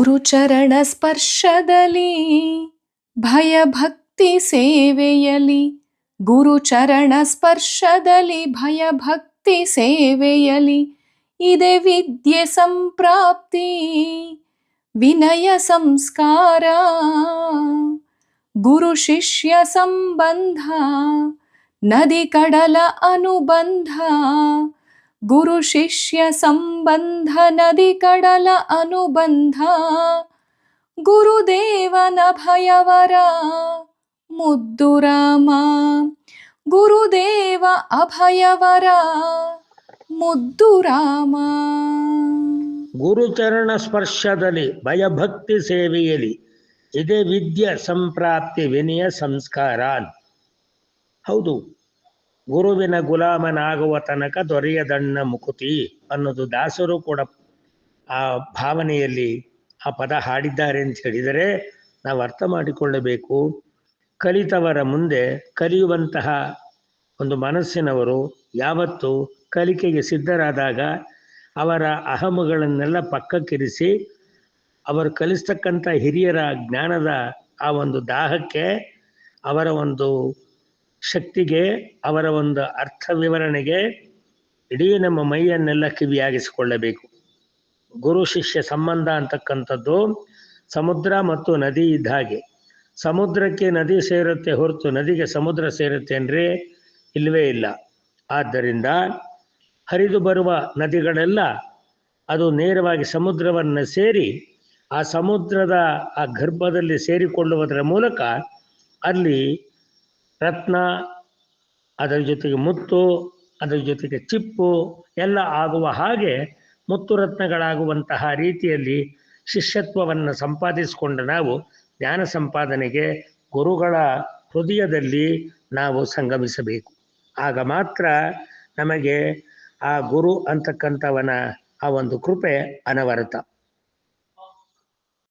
ಗುರುಚರಣ ಸ್ಪರ್ಶದಲ್ಲಿ, ಭಯಭಕ್ತಿ ಸೇವೆಯಲಿ ಗುರುಚರಣ ಸ್ಪರ್ಶದಲ್ಲಿ, ಭಯಭಕ್ತಿ ಸೇವೆಯಲಿ ಇದೆ ವಿದ್ಯೆ ಸಂಪ್ರಾಪ್ತಿ, ವಿನಯ ಸಂಸ್ಕಾರ, ಗುರು ಶಿಷ್ಯ ಸಂಬಂಧ, ನದಿ ಕಡಲ ಅನುಬಂಧ ಗುರು ಶಿಷ್ಯ ಸಂಬಂಧ ನದಿ ಕಡಲ ಅನುಬಂಧ. ಗುರುದೇವನ ಭಯವರ ಮುದ್ದು ರಾಮ. ಗುರುದೇವ ಅಭಯವರ ಮುದ್ದು ರಾಮ. ಗುರುಚರಣ ಸ್ಪರ್ಶದಲ್ಲಿ ಭಯಭಕ್ತಿ ಸೇವೆಯಲ್ಲಿ ಇದೇ ವಿದ್ಯೆ ಸಂಪ್ರಾಪ್ತಿ ವಿನಯ ಸಂಸ್ಕಾರ. ಹೌದು. ಗುರುವಿನ ಗುಲಾಮನಾಗುವ ತನಕ ದೊರೆಯದಣ್ಣ ಮುಕುತಿ ಅನ್ನೋದು ದಾಸರು ಕೂಡ ಆ ಭಾವನೆಯಲ್ಲಿ ಆ ಪದ ಹಾಡಿದ್ದಾರೆ ಅಂತ ಹೇಳಿದರೆ ನಾವು ಅರ್ಥ ಮಾಡಿಕೊಳ್ಳಬೇಕು. ಕಲಿತವರ ಮುಂದೆ ಕಲಿಯುವಂತಹ ಒಂದು ಮನಸ್ಸಿನವರು ಯಾವತ್ತು ಕಲಿಕೆಗೆ ಸಿದ್ಧರಾದಾಗ ಅವರ ಅಹಮಗಳನ್ನೆಲ್ಲ ಪಕ್ಕಕ್ಕಿರಿಸಿ ಅವರು ಕಲಿಸ್ತಕ್ಕಂಥ ಹಿರಿಯರ ಜ್ಞಾನದ ಆ ಒಂದು ದಾಹಕ್ಕೆ ಅವರ ಒಂದು ಶಕ್ತಿಗೆ, ಅವರ ಒಂದು ಅರ್ಥ ವಿವರಣೆಗೆ ಇಡೀ ನಮ್ಮ ಮೈಯನ್ನೆಲ್ಲ ಕಿವಿಯಾಗಿಸಿಕೊಳ್ಳಬೇಕು. ಗುರು ಶಿಷ್ಯ ಸಂಬಂಧ ಅಂತಕ್ಕಂಥದ್ದು ಸಮುದ್ರ ಮತ್ತು ನದಿ ಇದ್ದ ಹಾಗೆ. ಸಮುದ್ರಕ್ಕೆ ನದಿ ಸೇರುತ್ತೆ ಹೊರತು ನದಿಗೆ ಸಮುದ್ರ ಸೇರುತ್ತೆ ಅಂದರೆ ಇಲ್ಲವೇ ಇಲ್ಲ. ಆದ್ದರಿಂದ ಹರಿದು ಬರುವ ನದಿಗಳೆಲ್ಲ ಅದು ನೇರವಾಗಿ ಸಮುದ್ರವನ್ನು ಸೇರಿ, ಆ ಸಮುದ್ರದ ಆ ಗರ್ಭದಲ್ಲಿ ಸೇರಿಕೊಳ್ಳುವುದರ ಮೂಲಕ ಅಲ್ಲಿ ರತ್ನ, ಅದರ ಜೊತೆಗೆ ಮುತ್ತು, ಅದರ ಜೊತೆಗೆ ಚಿಪ್ಪು ಎಲ್ಲ ಆಗುವ ಹಾಗೆ ಮುತ್ತು ರತ್ನಗಳಾಗುವಂತಹ ರೀತಿಯಲ್ಲಿ ಶಿಷ್ಯತ್ವವನ್ನು ಸಂಪಾದಿಸಿಕೊಂಡ ನಾವು ಜ್ಞಾನ ಸಂಪಾದನೆಗೆ ಗುರುಗಳ ಹೃದಯದಲ್ಲಿ ನಾವು ಸಂಗಮಿಸಬೇಕು. ಆಗ ಮಾತ್ರ ನಮಗೆ ಆ ಗುರು ಅಂತಕ್ಕಂಥವನ ಆ ಒಂದು ಕೃಪೆ ಅನವರತ.